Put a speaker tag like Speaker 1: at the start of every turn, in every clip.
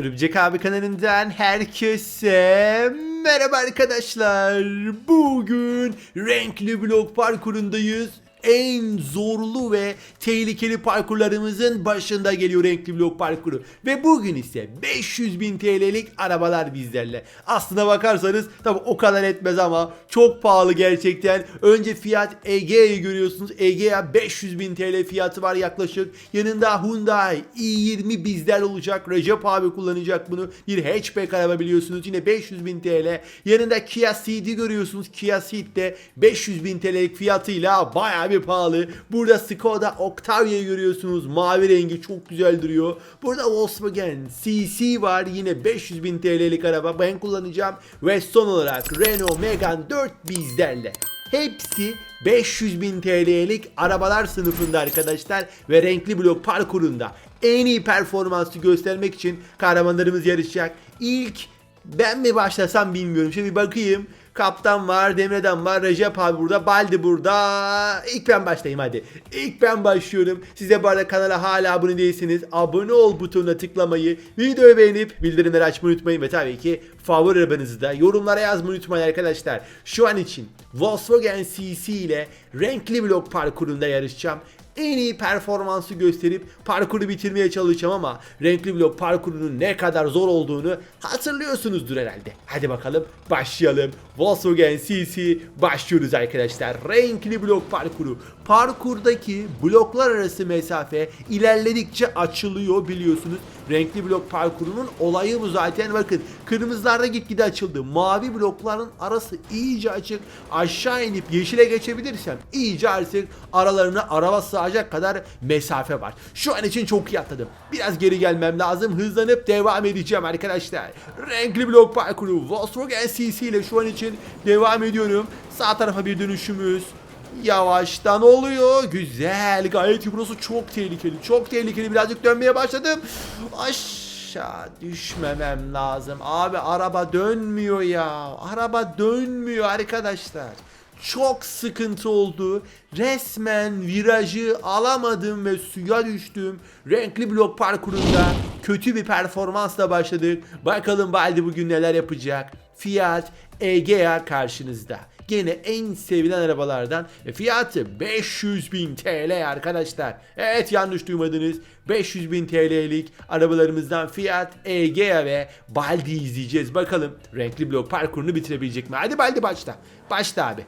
Speaker 1: Örümcek abi kanalından herkese merhaba arkadaşlar. Bugün renkli blok parkurundayız. En zorlu ve tehlikeli parkurlarımızın başında geliyor renkli blok parkuru. Ve bugün ise 500 bin TL'lik arabalar bizlerle. Aslına bakarsanız tabi o kadar etmez ama çok pahalı gerçekten. Önce fiyat Egea'yı görüyorsunuz. Egea 500 bin TL fiyatı var yaklaşık. Yanında Hyundai i20 bizler olacak. Recep abi kullanacak bunu. Bir hatchback araba biliyorsunuz. Yine 500 bin TL. Yanında Kia Ceed görüyorsunuz. Kia Ceed de 500 bin TL'lik fiyatıyla bayağı bir pahalı. Burada Skoda Octavia'yı görüyorsunuz. Mavi rengi çok güzel duruyor. Burada Volkswagen CC var. Yine 500 bin TL'lik araba. Ben kullanacağım. Ve son olarak Renault Megane 4 bizlerle. Hepsi 500 bin TL'lik arabalar sınıfında arkadaşlar ve renkli blok parkurunda en iyi performansı göstermek için kahramanlarımız yarışacak. İlk ben mi başlasam bilmiyorum. Şimdi bir bakayım. Kaptan var, Demre'den var, Recep abi burada, Baldi burada. İlk ben başlayayım hadi. İlk ben başlıyorum. Size bu arada kanala hala abone değilseniz abone ol butonuna tıklamayı, videoyu beğenip bildirimleri açmayı unutmayın ve tabii ki favori arabanızı da yorumlara yazmayı unutmayın arkadaşlar. Şu an için Volkswagen CC ile renkli blok parkurunda yarışacağım en iyi performansı gösterip parkuru bitirmeye çalışacağım ama renkli blok parkurunun ne kadar zor olduğunu hatırlıyorsunuzdur herhalde. Hadi bakalım başlayalım. Volkswagen CC başlıyoruz arkadaşlar. Renkli blok parkuru. Parkurdaki bloklar arası mesafe ilerledikçe açılıyor biliyorsunuz. Renkli blok parkurunun olayı bu zaten. Bakın kırmızılarda gitgide açıldı. Mavi blokların arası iyice açık. Aşağı inip yeşile geçebilirsem iyice artık aralarına araba sığacak kadar mesafe var. Şu an için çok iyi atladım. Biraz geri gelmem lazım. Hızlanıp devam edeceğim arkadaşlar. Renkli blok parkuru Volkswagen CC ile şu an için devam ediyorum. Sağ tarafa bir dönüşümüz. Yavaştan oluyor. Güzel. Gayet. Burası çok tehlikeli. Çok tehlikeli. Birazcık dönmeye başladım. Aşağı düşmemem lazım. Abi araba dönmüyor ya. Araba dönmüyor arkadaşlar. Çok sıkıntı oldu. Resmen virajı alamadım ve suya düştüm. Renkli blok parkurunda kötü bir performansla başladık. Bakalım Baldi bugün neler yapacak. Fiat Egea karşınızda. Gene en sevilen arabalardan fiyatı 500 bin TL arkadaşlar. Evet yanlış duymadınız. 500 bin TL'lik arabalarımızdan Fiat Egea ve Baldi izleyeceğiz. Bakalım renkli blok parkurunu bitirebilecek mi? Hadi Baldi başla. Başla abi.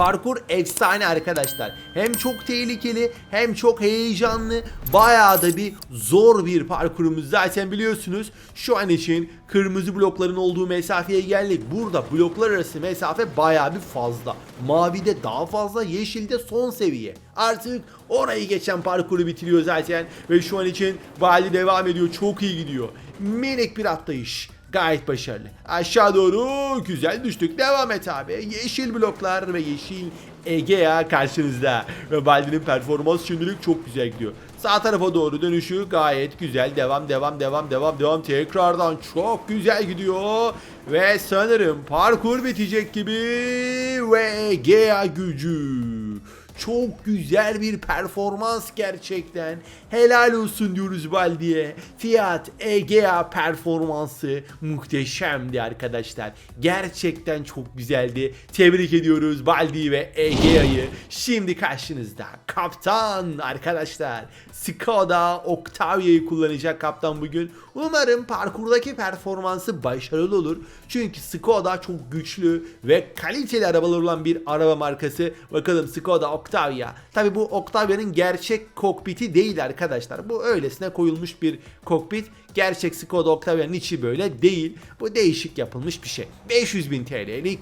Speaker 1: Parkur efsane arkadaşlar. Hem çok tehlikeli hem çok heyecanlı. Bayağı da bir zor bir parkurumuz. Zaten biliyorsunuz şu an için kırmızı blokların olduğu mesafeye geldik. Burada bloklar arası mesafe bayağı bir fazla. Mavide daha fazla, yeşilde son seviye. Artık orayı geçen parkuru bitiriyor zaten. Ve şu an için Bali devam ediyor. Çok iyi gidiyor. Minik bir atlayış. Gayet başarılı. Aşağı doğru güzel düştük. Devam et abi. Yeşil bloklar ve yeşil Egea karşınızda. Ve Baldi'nin performans şimdilik çok güzel gidiyor. Sağ tarafa doğru dönüşü gayet güzel. Devam devam devam devam devam. Tekrardan çok güzel gidiyor. Ve sanırım parkur bitecek gibi. Ve Egea gücü. Çok güzel bir performans gerçekten. Helal olsun diyoruz Baldi'ye. Fiat Egea performansı muhteşemdi arkadaşlar. Gerçekten çok güzeldi. Tebrik ediyoruz Baldi ve Egea'yı. Şimdi karşınızda kaptan arkadaşlar. Skoda Octavia'yı kullanacak kaptan bugün. Umarım parkurdaki performansı başarılı olur. Çünkü Skoda çok güçlü ve kaliteli arabalar olan bir araba markası. Bakalım Skoda Octavia. Tabi bu Octavia'nın gerçek kokpiti değil arkadaşlar. Bu öylesine koyulmuş bir kokpit. Gerçek Skoda Octavia'nın içi böyle değil. Bu değişik yapılmış bir şey. 500 bin TL'lik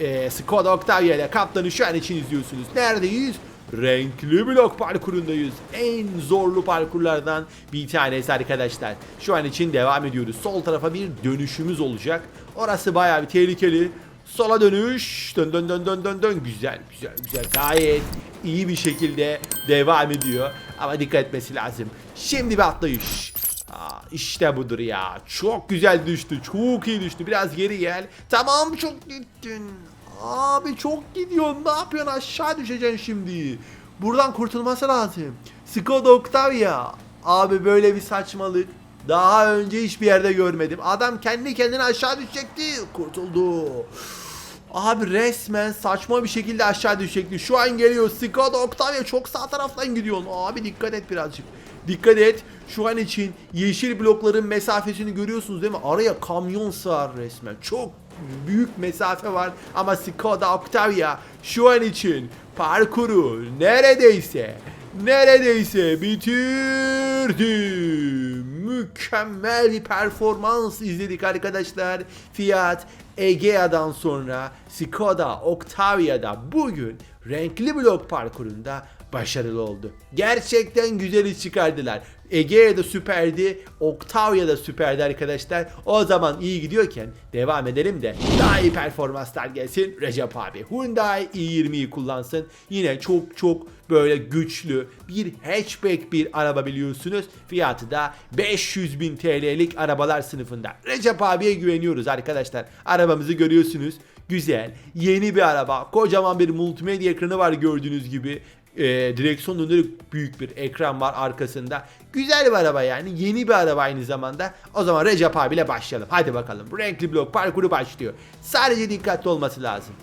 Speaker 1: e, Skoda Octavia ile kaptanı şu an için izliyorsunuz. Neredeyiz? Renkli blok parkurundayız. En zorlu parkurlardan bir tanesi arkadaşlar. Şu an için devam ediyoruz. Sol tarafa bir dönüşümüz olacak. Orası bayağı bir tehlikeli. Sola dönüş. Dön dön dön dön dön dön. Güzel güzel güzel. Gayet iyi bir şekilde devam ediyor. Ama dikkat etmesi lazım. Şimdi bir atlayış. Aa, işte budur ya. Çok güzel düştü. Çok iyi düştü. Biraz geri gel. Tamam çok gittin. Abi çok gidiyorsun. Ne yapıyorsun? Aşağı düşeceksin şimdi. Buradan kurtulması lazım. Skoda Octavia. Abi böyle bir saçmalık Daha önce hiçbir yerde görmedim. Adam kendi kendine aşağı düşecekti. Kurtuldu. Abi resmen saçma bir şekilde aşağı düşecekti. Şu an geliyor. Skoda Octavia çok sağ taraftan gidiyor. Abi dikkat et birazcık. Dikkat et. Şu an için yeşil blokların mesafesini görüyorsunuz değil mi? Araya kamyon sığar resmen. Çok büyük mesafe var ama Skoda Octavia şu an için parkuru neredeyse neredeyse bitirdi. Mükemmel bir performans izledik arkadaşlar. Fiat Egea'dan sonra Skoda Octavia'da bugün renkli blok parkurunda başarılı oldu. Gerçekten güzel iş çıkardılar. Egea da süperdi, Octavia da süperdi arkadaşlar. O zaman iyi gidiyorken devam edelim de daha iyi performanslar gelsin Recep abi. Hyundai i20'yi kullansın. Yine çok çok böyle güçlü bir hatchback bir araba biliyorsunuz. Fiyatı da 500 bin TL'lik arabalar sınıfında. Recep abiye güveniyoruz arkadaşlar. Arabamızı görüyorsunuz. Güzel, yeni bir araba. Kocaman bir multimedya ekranı var gördüğünüz gibi. Ee, direksiyon dönerek büyük bir ekran var arkasında. Güzel bir araba yani. Yeni bir araba aynı zamanda. O zaman Recep abiyle başlayalım. Hadi bakalım. Renkli blok parkuru başlıyor. Sadece dikkatli olması lazım.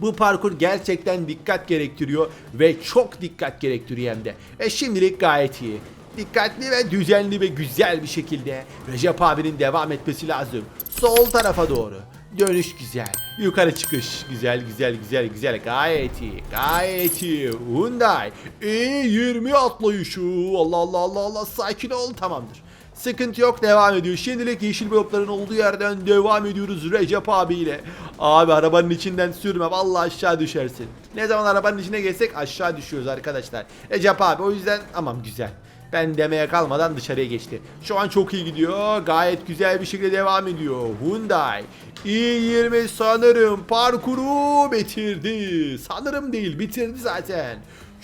Speaker 1: Bu parkur gerçekten dikkat gerektiriyor ve çok dikkat gerektiriyor hem de. Ve şimdilik gayet iyi. Dikkatli ve düzenli ve güzel bir şekilde Recep abinin devam etmesi lazım. Sol tarafa doğru. Dönüş güzel. Yukarı çıkış. Güzel güzel güzel güzel. Gayet iyi. Gayet iyi. Hyundai. E20 atlayışı. Allah Allah Allah Allah. Sakin ol. Tamamdır. Sıkıntı yok devam ediyor. Şimdilik yeşil blokların olduğu yerden devam ediyoruz Recep abiyle. Abi arabanın içinden sürme vallahi aşağı düşersin. Ne zaman arabanın içine geçsek aşağı düşüyoruz arkadaşlar. Recep abi o yüzden aman güzel. Ben demeye kalmadan dışarıya geçti. Şu an çok iyi gidiyor. Gayet güzel bir şekilde devam ediyor. Hyundai i20 sanırım parkuru bitirdi. Sanırım değil bitirdi zaten.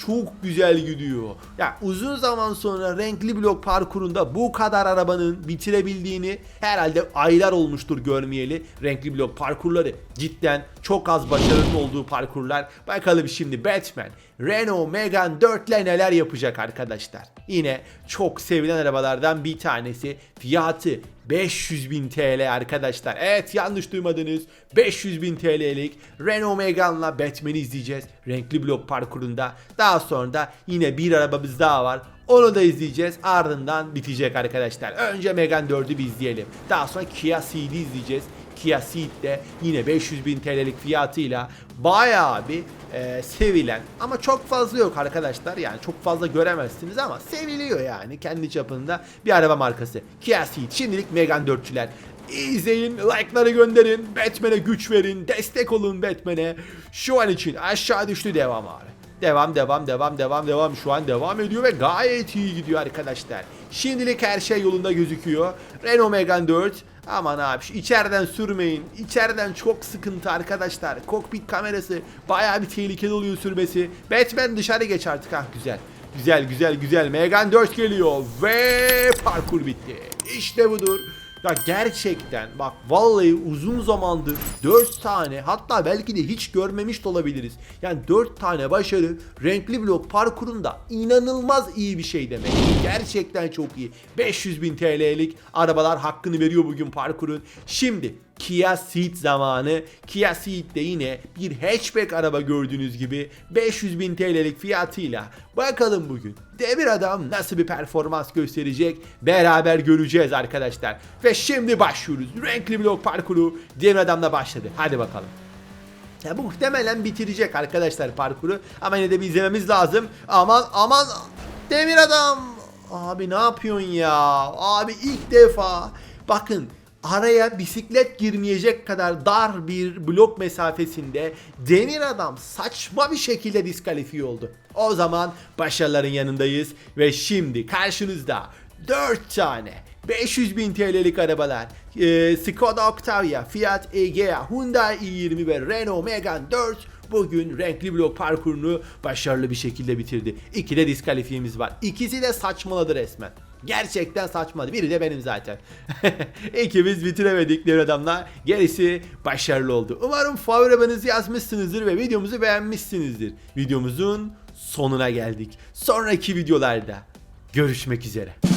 Speaker 1: Çok güzel gidiyor. Ya uzun zaman sonra renkli blok parkurunda bu kadar arabanın bitirebildiğini herhalde aylar olmuştur görmeyeli. Renkli blok parkurları cidden çok az başarının olduğu parkurlar. Bakalım şimdi Batman Renault Megane 4 ile neler yapacak arkadaşlar. Yine çok sevilen arabalardan bir tanesi. Fiyatı 500 bin TL arkadaşlar. Evet yanlış duymadınız. 500 bin TL'lik Renault Megane'la Batman'i izleyeceğiz. Renkli blok parkurunda. Daha sonra da yine bir arabamız daha var. Onu da izleyeceğiz. Ardından bitecek arkadaşlar. Önce Megane 4'ü bir izleyelim. Daha sonra Kia Ceed'i izleyeceğiz. Kia Ceed de yine 500 bin TL'lik fiyatıyla bayağı bir e, sevilen ama çok fazla yok arkadaşlar yani çok fazla göremezsiniz ama seviliyor yani kendi çapında bir araba markası Kia Ceed şimdilik Megane 4'çüler İzleyin, like'ları gönderin, Batman'e güç verin, destek olun Batman'e. Şu an için aşağı düştü devam abi. Devam devam devam devam devam şu an devam ediyor ve gayet iyi gidiyor arkadaşlar. Şimdilik her şey yolunda gözüküyor. Renault Megane 4 Aman abi şu içeriden sürmeyin. İçeriden çok sıkıntı arkadaşlar. Kokpit kamerası bayağı bir tehlikeli oluyor sürmesi. Batman dışarı geç artık ha güzel. Güzel güzel güzel. Megane 4 geliyor ve parkur bitti. İşte budur. Ya gerçekten bak vallahi uzun zamandır 4 tane hatta belki de hiç görmemiş de olabiliriz. Yani 4 tane başarı renkli blok parkurunda inanılmaz iyi bir şey demek. Gerçekten çok iyi. 500 bin TL'lik arabalar hakkını veriyor bugün parkurun. Şimdi Kia Ceed zamanı. Kia Ceed de yine bir hatchback araba gördüğünüz gibi 500 bin TL'lik fiyatıyla. Bakalım bugün Demir Adam nasıl bir performans gösterecek beraber göreceğiz arkadaşlar. Ve şimdi başlıyoruz. Renkli blok parkuru Demir Adam'la başladı. Hadi bakalım. Ya bu muhtemelen bitirecek arkadaşlar parkuru. Ama yine de bir izlememiz lazım. Aman aman Demir Adam. Abi ne yapıyorsun ya? Abi ilk defa. Bakın araya bisiklet girmeyecek kadar dar bir blok mesafesinde Demir Adam saçma bir şekilde diskalifiye oldu. O zaman başarıların yanındayız ve şimdi karşınızda 4 tane 500 bin TL'lik arabalar e, Skoda Octavia, Fiat Egea, Hyundai i20 ve Renault Megane 4 bugün renkli blok parkurunu başarılı bir şekilde bitirdi. İki de diskalifiyemiz var. İkisi de saçmaladı resmen. Gerçekten saçmadı. Biri de benim zaten. İkimiz bitiremedik devre adamla. Gerisi başarılı oldu. Umarım favori arabanızı yazmışsınızdır ve videomuzu beğenmişsinizdir. Videomuzun sonuna geldik. Sonraki videolarda görüşmek üzere.